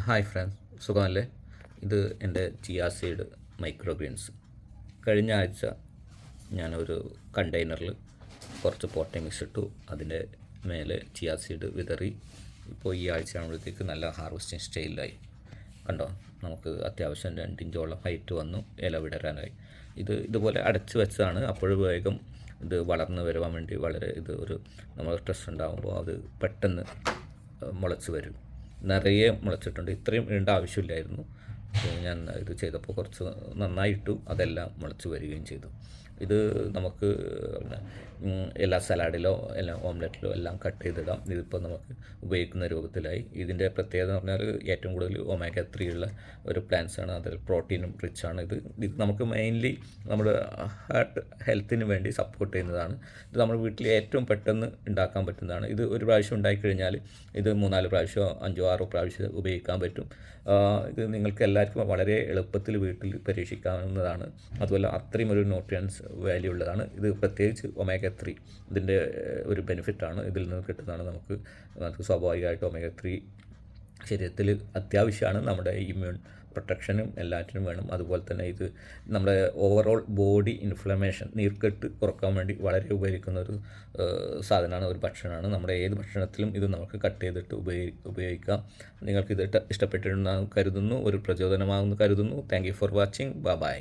Hi friends. സുഖമല്ലേ? ഇത് എന്റെ ചിയാ സീഡ് മൈക്രോ ഗ്രീൻസ്. കഴിഞ്ഞ ആഴ്ച ഞാനൊരു കണ്ടെയ്നറിൽ കുറച്ച് പോട്ടെ മിക്സ് ഇട്ടു അതിന്റെ മേലെ ചിയാ സീഡ് വിതറി. ഇപ്പോൾ ഈ ആഴ്ച ആകുമ്പോഴത്തേക്ക് നല്ല ഹാർവസ്റ്റിംഗ് സ്റ്റൈലിലായി കണ്ടോ? നമുക്ക് അത്യാവശ്യം രണ്ടിഞ്ചോളം ഹൈറ്റ് വന്നു ഇല വിടരാനായി. ഇത് ഇതുപോലെ അടച്ചു വെച്ചതാണ്. അപ്പോൾ വേഗം ഇത് വളർന്നു വരുവാൻ വേണ്ടി വളരെ ഇത് ഒരു നമ്മൾ സ്ട്രെസ് ഉണ്ടാകുമ്പോൾ അത് പെട്ടെന്ന് മുളച്ച് വരും. നിറയെ മുളച്ചിട്ടുണ്ട്. ഇത്രയും ഇടേണ്ട ആവശ്യമില്ലായിരുന്നു. ഞാൻ ഇത് ചെയ്തപ്പോൾ കുറച്ച് നന്നായിട്ടു അതെല്ലാം മുളച്ച് വരികയും ചെയ്തു. ഇത് നമുക്ക് എല്ലാ സലാഡിലോ എല്ലാ ഓംലെറ്റിലോ എല്ലാം കട്ട് ചെയ്തിടാം. ഇതിപ്പോൾ നമുക്ക് ഉപയോഗിക്കുന്ന രൂപത്തിലായി. ഇതിന്റെ പ്രത്യേകത എന്ന് പറഞ്ഞാൽ ഏറ്റവും കൂടുതൽ ഒമേഗ ത്രീ ഉള്ള ഒരു പ്ലാന്റ്സ് ആണ്. അതിൽ പ്രോട്ടീനും റിച്ച് ആണ്. ഇത് ഇത് നമുക്ക് മെയിൻലി നമ്മുടെ ഹാർട്ട് ഹെൽത്തിന് വേണ്ടി സപ്പോർട്ട് ചെയ്യുന്നതാണ്. ഇത് നമ്മുടെ വീട്ടിൽ ഏറ്റവും പെട്ടെന്ന് ഉണ്ടാക്കാൻ പറ്റുന്നതാണ്. ഇത് ഒരു പ്രാവശ്യം ഉണ്ടായിക്കഴിഞ്ഞാൽ ഇത് മൂന്നാൽ പ്രാവശ്യമോ അഞ്ചോ ആറോ പ്രാവശ്യം ഉപയോഗിക്കാൻ പറ്റും. ഇത് നിങ്ങൾക്ക് എല്ലാവർക്കും വളരെ എളുപ്പത്തിൽ വീട്ടിൽ പരീക്ഷിക്കാവുന്നതാണ്. അതുപോലെ അത്രയും ഒരു ന്യൂട്രിയൻസ് വാല്യൂ ഉള്ളതാണ്. ഇത് പ്രത്യേകിച്ച് ഒമേഗ ത്രീ ഇതിന്റെ ഒരു ബെനിഫിറ്റാണ് ഇതിൽ നിന്ന് കിട്ടുന്നതാണ് നമുക്ക് നമുക്ക് സ്വാഭാവികമായിട്ട് ഒമേഗ ത്രീ ശരീരത്തിൽ അത്യാവശ്യമാണ്. നമ്മുടെ ഇമ്മ്യൂൺ പ്രൊട്ടക്ഷനും എല്ലാറ്റിനും വേണം. അതുപോലെ തന്നെ ഇത് നമ്മുടെ ഓവറോൾ ബോഡി ഇൻഫ്ലമേഷൻ നീർക്കെട്ട് കുറയ്ക്കാൻ വേണ്ടി വളരെ ഉപയോഗിക്കുന്ന ഒരു സാധനമാണ് ഒരു ഭക്ഷണമാണ്. നമ്മുടെ ഏത് ഭക്ഷണത്തിലും ഇത് നമുക്ക് കട്ട് ചെയ്തിട്ട് ഉപയോഗി ഉപയോഗിക്കാം. നിങ്ങൾക്ക് ഇത് ഇഷ്ടപ്പെട്ടിട്ടുണ്ടെന്ന് കരുതുന്നു ഒരു പ്രചോദനമാകുന്നു കരുതുന്നു. Thank you for watching bye